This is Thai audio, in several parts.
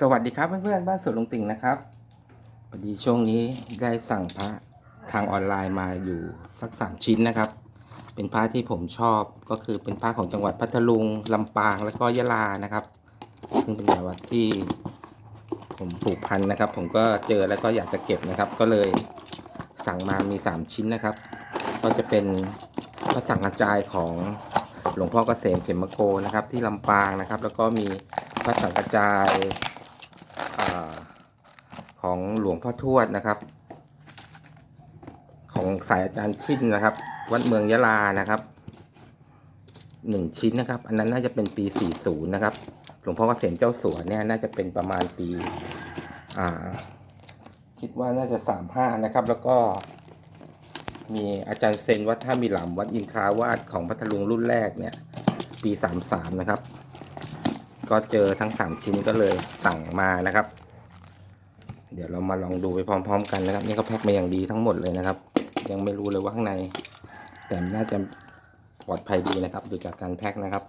สวัสดีครับเพื่อนๆบ้านสวนลุงติ่งนะครับพอดีช่วงนี้ได้สั่งพระทางออนไลน์มาอยู่สักสามชิ้นนะครับ เป็นพระที่ผมชอบก็คือเป็นพระของจังหวัดพัทลุงลำปางและก็ยะลานะครับ ซึ่งเป็นจังหวัดที่ผมผูกพันนะครับ ผมก็เจอแล้วก็อยากจะเก็บนะครับ ก็เลยสั่งมามีสามชิ้นนะครับ ก็จะเป็นพระสังฆจายของหลวงพ่อเกษมเขมโกนะครับ ที่ลำปางนะครับ แล้วก็มีพระสังฆจาย ของหลวงพ่อทวดนะครับ ของสายอาจารย์ชินนะครับ วัดเมืองยะลานะครับหนึ่งชิ้นนะครับ อันนั้นน่าจะเป็นปี 40 นะครับ หลวงพ่อเกษมเจ้าสัวเนี่ยน่าจะเป็นประมาณปี อ่า คิดว่าน่าจะ 35 นะครับ แล้วก็มีอาจารย์เซนวัดท่ามีหลำวัดอินทราวาสของพัทลุงรุ่นแรกเนี่ย ปี 33 นะครับ ก็เจอทั้ง 3 ชิ้นก็เลยสั่งมานะครับ เดี๋ยวเรามาลองดูไปพร้อม ๆ กันนะครับ นี่ก็แพ็คมาอย่างดีทั้งหมดเลยนะครับ ยังไม่รู้เลยว่าข้างใน แต่น่าจะปลอดภัยดีนะครับ ดูจากการแพ็คนะครับ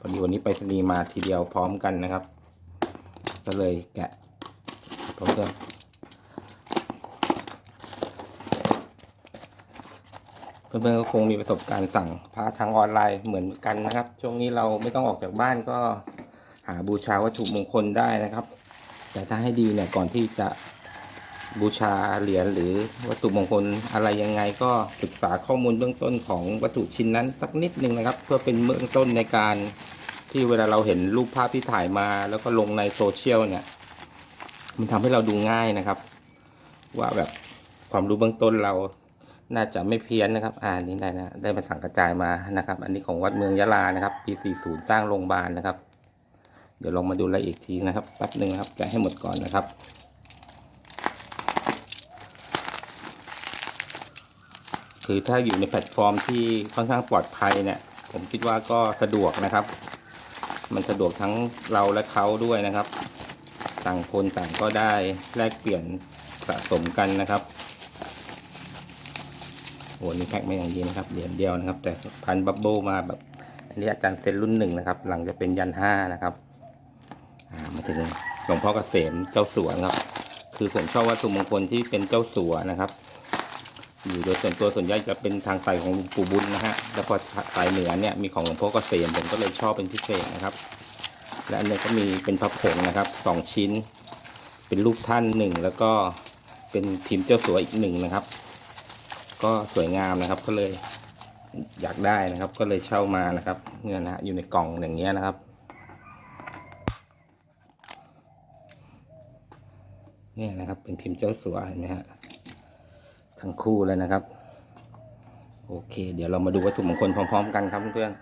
พอดีวันนี้ไปรษณีมาทีเดียวพร้อมกันนะครับ ก็เลยแกะพร้อมกันเพื่อนๆก็คงมีประสบการณ์สั่งพระทางออนไลน์เหมือนกันนะครับ ช่วงนี้เราไม่ต้องออกจากบ้านก็หาบูชาวัตถุมงคลได้นะครับ แต่ถ้าให้ดีเนี่ยก่อนที่จะบูชาเหรียญหรือวัตถุมงคลอะไรยังไงก็ศึกษาข้อมูลเบื้องต้นของวัตถุชิ้นนั้นสักนิดหนึ่งนะครับ เพื่อเป็นเบื้องต้นในการที่เวลาเราเห็นรูปภาพที่ถ่ายมา แล้วก็ลงในโซเชียลเนี่ย มันทำให้เราดูง่ายนะครับ ว่าแบบความรู้เบื้องต้นเราน่าจะไม่เพี้ยนนะครับ อ่านี่ได้นะได้มาสั่งกระจายมานะครับ อันนี้ของวัดเมืองยะลานะครับปี40สร้างโรงพยาบาลนะครับ เดี๋ยวลองมาดูรายละอียดทีนะครับแป๊บหนึ่งนะครับแกะให้หมดก่อนนะครับ คือถ้าอยู่ในแพลตฟอร์มที่ค่อนข้างปลอดภัยเนี่ย ผมคิดว่าก็สะดวกนะครับ มันสะดวกทั้งเราและเขาด้วยนะครับ ต่างคนต่างก็ได้แลกเปลี่ยนสะสมกันนะครับโอ้นี่แพ็คไมาอย่างดีนะครับเหรียญเดียวนะครับ แต่พันบับเบิลมาแบบอันนี้อาจารย์เซนรุ่นหนึ่งนะครับ หลังจะเป็นยันห้านะครับ อ่ามาถึงหลวงพ่อเกษมเจ้าสัวครับ คือผมชอบวัตถุมงคลที่เป็นเจ้าสัวนะครับ อยู่โดยส่วนตัวส่วนใหญ่จะเป็นทางสายของปู่บุญนะฮะแล้วพอสายเหนือเนี่ยมีของหลวงพ่อเกษมผมก็เลยชอบเป็นพิเศษนะครับ และอันนี้ก็มีเป็นพระผงนะครับสองชิ้น เป็นรูปท่านหนึ่งแล้วก็เป็นพิมพ์เจ้าสัวอีกหนึ่งนะครับ ก็สวยงามนะครับก็เลยอยากได้นะครับ ก็เลยเช่ามานะครับเนี่ยนะฮะอยู่ในกล่องอย่างเงี้ยนะครับ เนี่ยนะครับ เป็นพิมพ์เจ้าสัวเห็นไหมฮะทั้งคู่เลยนะครับ โอเค เดี๋ยวเรามาดูวัตถุมงคลพร้อม ๆ กันครับเพื่อน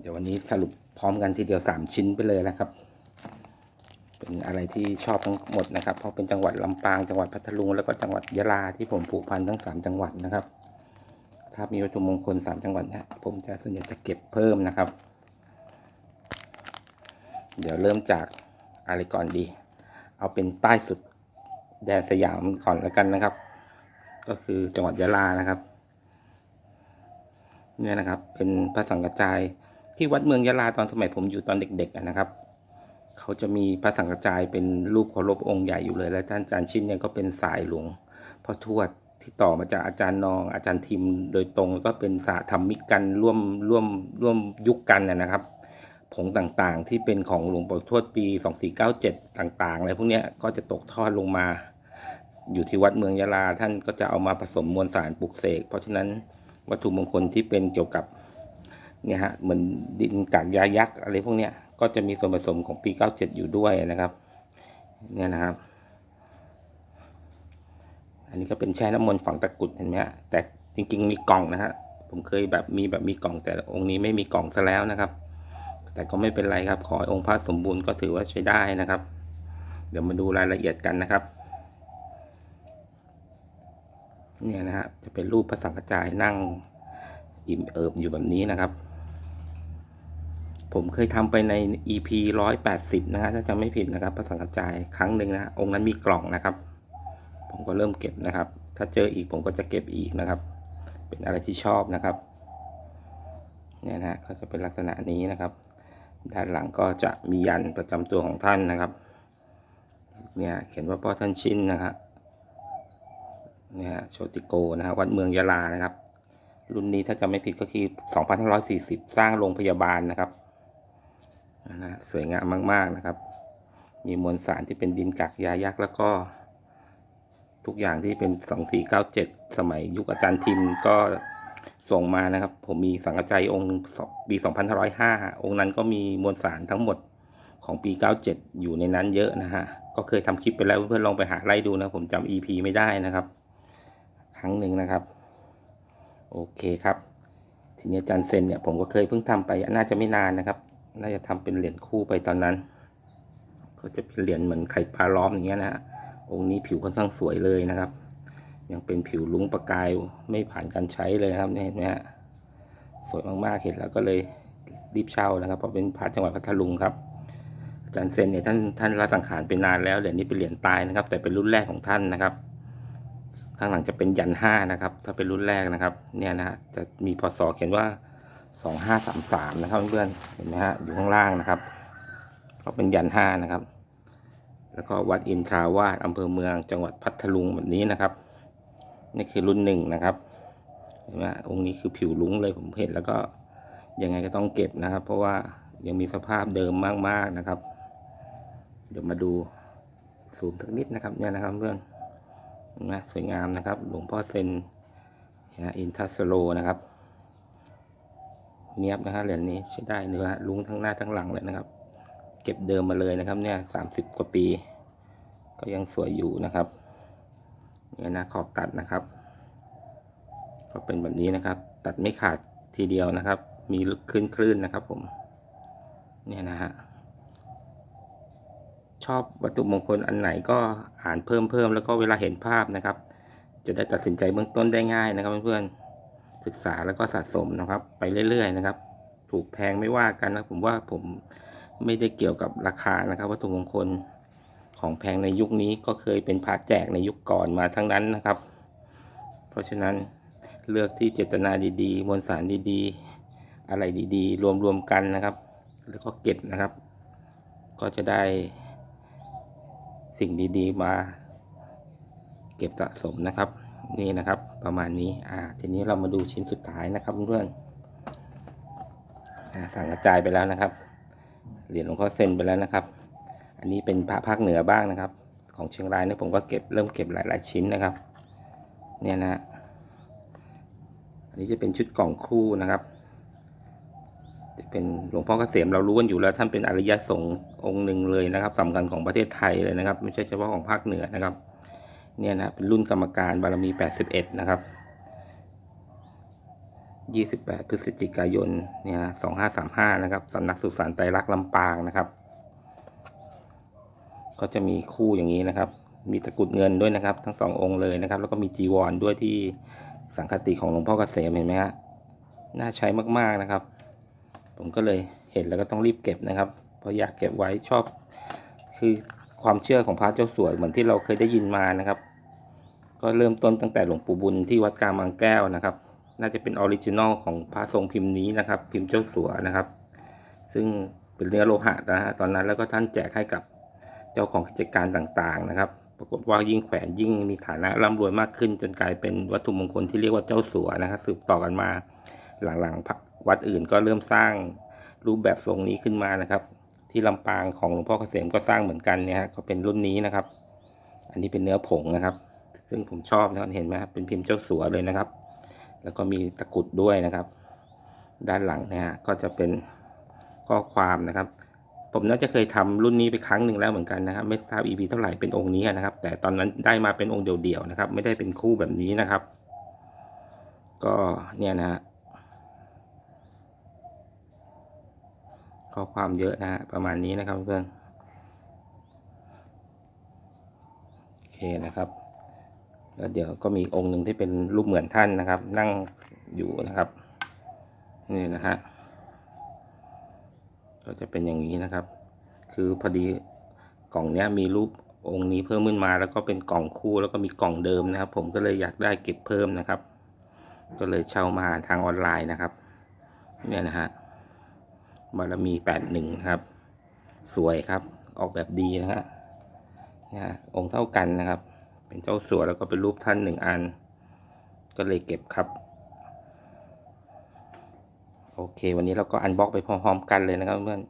เดี๋ยววันนี้สรุปพร้อมกันทีเดียวสามชิ้นไปเลยนะครับ เป็นอะไรที่ชอบทั้งหมดนะครับ เพราะเป็นจังหวัดลำปางจังหวัดพัทลุงแล้วก็จังหวัดยะลาที่ผมผูกพันทั้งสามจังหวัดนะครับ ถ้ามีวัตถุมงคลสามจังหวัดนี่ยผมจะส่วนใหญ่จะเก็บเพิ่มนะครับ เดี๋ยวเริ่มจากอะไรก่อนดี เอาเป็นใต้สุดแดนสยามก่อนแล้วกันนะครับ ก็คือจังหวัดยะลานะครับ เนี่ยนะครับ เป็นพระสังฆจายที่วัดเมืองยะลาตอนสมัยผมอยู่ตอนเด็กๆนะครับเขาจะมีพระสังฆจายเป็นรูปเคารพองค์ใหญ่อยู่เลย และท่านอาจารย์ชิ้นเนี่ยก็เป็นสายหลวงพ่อทวด ที่ต่อมาจากอาจารย์นอง อาจารย์ทิมโดยตรงแล้วก็เป็นสาธรรมิกกันร่วมร่วมร่วมยุคกันนะนะครับ ผงต่างๆ ที่เป็นของหลวงปู่ทวดปี 2497 ต่างๆอะไรพวกนี้ก็จะตกทอดลงมา อยู่ที่วัดเมืองยะลาท่านก็จะเอามาผสมมวลสารปลุกเสก เพราะฉะนั้นวัตถุมงคลที่เป็นเกี่ยวกับเนี่ยฮะเหมือนดินกากยายักษ์อะไรพวกเนี้ยก็จะมีส่วนผสมของปี 97 อยู่ด้วยนะครับ เนี่ยนะครับ อันนี้ก็เป็นแช่น้ำมนต์ฝังตะกุดเห็นไหมฮะแต่จริง ๆ มีกล่องนะฮะผมเคยแบบมีแบบมีกล่องแต่องค์นี้ไม่มีกล่องซะแล้วนะครับ แต่ก็ไม่เป็นไรครับ ขอองค์พระสมบูรณ์ก็ถือว่าใช้ได้นะครับ เดี๋ยวมาดูรายละเอียดกันนะครับเนี่ยนะฮะจะเป็นรูปพระสังฆจายนั่งอิ่มเอิบอยู่แบบนี้นะครับ ผมเคยทำไปใน EP ร้อยแปดสิบนะฮะถ้าจำไม่ผิดนะครับพระสังฆจายครั้งหนึ่งนะองค์นั้นมีกล่องนะครับ ผมก็เริ่มเก็บนะครับ ถ้าเจออีกผมก็จะเก็บอีกนะครับ เป็นอะไรที่ชอบนะครับเนี่ยนะก็จะเป็นลักษณะนี้นะครับ ด้านหลังก็จะมียันประจำตัวของท่านนะครับ เนี่ยเขียนว่าพ่อท่านชินนะครับเนี่ยโชติโกนะครับวัดเมืองยะลานะครับ รุ่นนี้ถ้าจำไม่ผิดก็คือ 2540 สร้างโรงพยาบาลนะครับนะฮะสวยงามมาก ๆนะครับ มีมวลสารที่เป็นดินกักยายักษ์แล้วก็ ทุกอย่างที่เป็น 2497 สมัยยุคอาจารย์ทิมก็ส่งมานะครับ ผมมีสังกัจจัยองค์หนึ่งปี2505 องค์นั้นก็มีมวลสารทั้งหมดของปี 97 อยู่ในนั้นเยอะนะฮะ ก็เคยทำคลิปไปแล้วเพื่อนๆลองไปหาไล่ดูนะ ผมจำ EP ไม่ได้นะครับ ครั้งหนึ่งนะครับ โอเคครับ ทีนี้อาจารย์เซนเนี่ยผมก็เคยเพิ่งทำไปน่าจะไม่นานนะครับ น่าจะทำเป็นเหรียญคู่ไปตอนนั้น ก็จะเป็นเหรียญเหมือนไข่ปลาล้อมอย่างเงี้ยนะฮะ องค์นี้ผิวค่อนข้างสวยเลยนะครับ ยังเป็นผิวลุ้งประกายไม่ผ่านการใช้เลยครับเนี่ยเห็นไหมฮะสวยมากๆเห็นแล้วก็เลยรีบเช่านะครับเพราะเป็นพระจังหวัดพัทลุงครับอาจารย์เซนเนี่ยท่านท่านละสังขารไปนานแล้วเหรียญนี้เป็นเหรียญตายนะครับ แต่เป็นรุ่นแรกของท่านนะครับข้างหลังจะเป็นยันห้านะครับ ถ้าเป็นรุ่นแรกนะครับ เนี่ยนะฮะจะมีพศเขียนว่าสองห้าสามสามนะครับเพื่อนๆเห็นไหมฮะอยู่ข้างล่างนะครับ ก็เป็นยันห้านะครับ แล้วก็วัดอินทราวาสอำเภอเมืองจังหวัดพัทลุงแบบนี้นะครับ นี่คือรุ่นหนึ่งนะครับเห็นไหมองค์นี้คือผิวลุ้งเลยผมเห็นแล้วก็ยังไงก็ต้องเก็บนะครับ เพราะว่ายังมีสภาพเดิมมากๆนะครับ เดี๋ยวมาดูซูมสักนิดนะครับเนี่ยนะครับเพื่อนนไหมสวยงามนะครับ หลวงพ่อเซนนะอินทัสโลนะครับ เนียบนะครับเหรียญนี้ใช้ได้เนื้อลุ้งทั้งหน้าทั้งหลังเลยนะครับ เก็บเดิมมาเลยนะครับ เนี่ยสามสิบกว่าปี ก็ยังสวยอยู่นะครับเนี่ยนะขอบตัดนะครับ ก็เป็นแบบนี้นะครับ ตัดไม่ขาดทีเดียวนะครับ มีลึกขึ้นคลื่นนะครับผม เนี่ยนะฮะชอบวัตถุมงคลอันไหนก็อ่านเพิ่มเพิ่มแล้วก็เวลาเห็นภาพนะครับ จะได้ตัดสินใจเบื้องต้นได้ง่ายนะครับเพื่อนๆศึกษาแล้วก็สะสมนะครับ ไปเรื่อยๆนะครับ ถูกแพงไม่ว่ากันนะผมว่าผม ไม่ได้เกี่ยวกับราคานะครับ วัตถุมงคลของแพงในยุคนี้ก็เคยเป็นพาแจกในยุคก่อนมาทั้งนั้นนะครับ เพราะฉะนั้นเลือกที่เจตนาดีๆ มวลสารดีๆ อะไรดีๆ รวมๆกันนะครับ แล้วก็เก็บนะครับ ก็จะได้สิ่งดีๆ มาเก็บสะสมนะครับ นี่นะครับประมาณนี้อ่าทีนี้เรามาดูชิ้นสุดท้ายนะครับเพื่อนๆสั่งกระจายไปแล้วนะครับ เหรียญหลวงพ่อเซนไปแล้วนะครับ อันนี้เป็นพระภาคเหนือบ้างนะครับ ของเชียงรายเนี่ยผมก็เก็บเริ่มเก็บหลาย ๆ ชิ้นนะครับ เนี่ยนะอันนี้จะเป็นชุดกล่องคู่นะครับ จะเป็นหลวงพ่อเกษมเรารู้กันอยู่แล้ว ท่านเป็นอริยสงฆ์องค์หนึ่งเลยนะครับสำคัญของประเทศไทยเลยนะครับ ไม่ใช่เฉพาะของภาคเหนือนะครับ เนี่ยนะเป็นรุ่นกรรมการบารมี 81 นะครับ 28 พฤศจิกายนเนี่ย2535 นะครับสำนักสุสานไตรลักษณ์ลำปางนะครับ ก็จะมีคู่อย่างนี้นะครับ มีตะกุดเงินด้วยนะครับ ทั้งสององค์เลยนะครับ แล้วก็มีจีวรด้วยที่สังคติของหลวงพ่อเกษมเห็นไหมฮะน่าใช้มากๆนะครับ ผมก็เลยเห็นแล้วก็ต้องรีบเก็บนะครับ เพราะอยากเก็บไว้ชอบ คือความเชื่อของพระเจ้าสวยเหมือนที่เราเคยได้ยินมานะครับ ก็เริ่มต้นตั้งแต่หลวงปู่บุญที่วัดกลางบางแก้วนะครับ น่าจะเป็นออริจินอลของพระทรงพิมพ์นี้นะครับ พิมพ์เจ้าสัวนะครับ ซึ่งเป็นเนื้อโลหะนะฮะตอนนั้นแล้วก็ท่านแจกให้กับเจ้าของกิจการต่างๆนะครับ ปรากฏว่ายิ่งแขวนยิ่งมีฐานะร่ำรวยมากขึ้น จนกลายเป็นวัตถุมงคลที่เรียกว่าเจ้าสัวนะครับ สืบต่อกันมาหลังๆวัดอื่นก็เริ่มสร้างรูปแบบทรงนี้ขึ้นมานะครับ ที่ลำปางของหลวงพ่อเกษมก็สร้างเหมือนกันเนี่ยฮะก็เป็นรุ่นนี้นะครับ อันนี้เป็นเนื้อผงนะครับ ซึ่งผมชอบนะเห็นไหมครับเป็นพิมพ์เจ้าสัวเลยนะครับ แล้วก็มีตะกุดด้วยนะครับ ด้านหลังเนี่ยฮะก็จะเป็นข้อความนะครับ ผมน่าจะเคยทำรุ่นนี้ไปครั้งหนึ่งแล้วเหมือนกันนะครับ ไม่ทราบ EP เท่าไหร่เป็นองค์นี้นะครับ แต่ตอนนั้นได้มาเป็นองค์เดี่ยวๆนะครับ ไม่ได้เป็นคู่แบบนี้นะครับ ก็เนี่ยนะฮะข้อความเยอะนะฮะประมาณนี้นะครับเพื่อนโอเคนะครับ แล้วเดี๋ยวก็มีองค์หนึ่งที่เป็นรูปเหมือนท่านนะครับ นั่งอยู่นะครับ นี่นะฮะก็จะเป็นอย่างนี้นะครับ คือพอดีกล่องเนี้ยมีรูปองค์นี้เพิ่มขึ้นมา แล้วก็เป็นกล่องคู่แล้วก็มีกล่องเดิมนะครับ ผมก็เลยอยากได้เก็บเพิ่มนะครับ ก็เลยเช่ามาทางออนไลน์นะครับเนี่ยนะฮะบารมีแปดหนึ่งครับ สวยครับ ออกแบบดีนะฮะเนี่ยฮะองค์เท่ากันนะครับ เป็นเจ้าสัวแล้วก็เป็นรูปท่านหนึ่งอัน ก็เลยเก็บครับ โอเค วันนี้เราก็อันบ็อกไปพร้อมๆกันเลยนะครับเพื่อน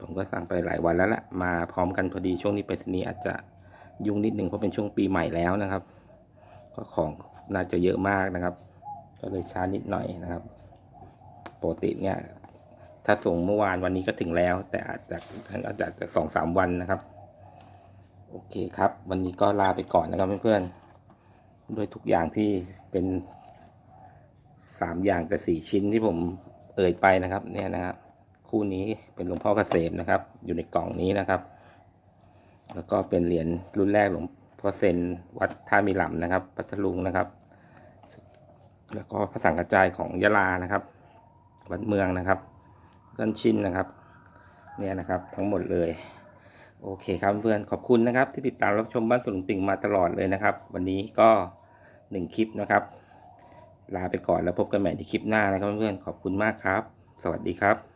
ผมก็สั่งไปหลายวันแล้วละมาพร้อมกันพอดีช่วงนี้ไปรษณีย์อาจจะยุ่งนิดหนึ่งเพราะเป็นช่วงปีใหม่แล้วนะครับ ก็ของน่าจะเยอะมากนะครับ ก็เลยช้านิดหน่อยนะครับปกติเนี่ยถ้าส่งเมื่อวานวันนี้ก็ถึงแล้ว แต่อาจจะอาจจะสองสามวันนะครับ โอเคครับ วันนี้ก็ลาไปก่อนนะครับเพื่อนๆด้วยทุกอย่างที่เป็นสามอย่างแต่สี่ชิ้นที่ผมเอ่ยไปนะครับ เนี่ยนะครับ คู่นี้เป็นหลวงพ่อเกษมนะครับ อยู่ในกล่องนี้นะครับ แล้วก็เป็นเหรียญรุ่นแรกหลวงพ่อเซนวัดท่ามีหลำนะครับพัทลุงนะครับ แล้วก็พระสังฆจายของยะลานะครับ วัดเมืองนะครับต้นชินนะครับ เนี่ยนะครับทั้งหมดเลย โอเคครับเพื่อนขอบคุณนะครับ ที่ติดตามรับชมบ้านสุนหลุงติ่งมาตลอดเลยนะครับ วันนี้ก็หนึ่งคลิปนะครับ ลาไปก่อนแล้วพบกันใหม่ในคลิปหน้านะครับเพื่อนๆขอบคุณมากครับ สวัสดีครับ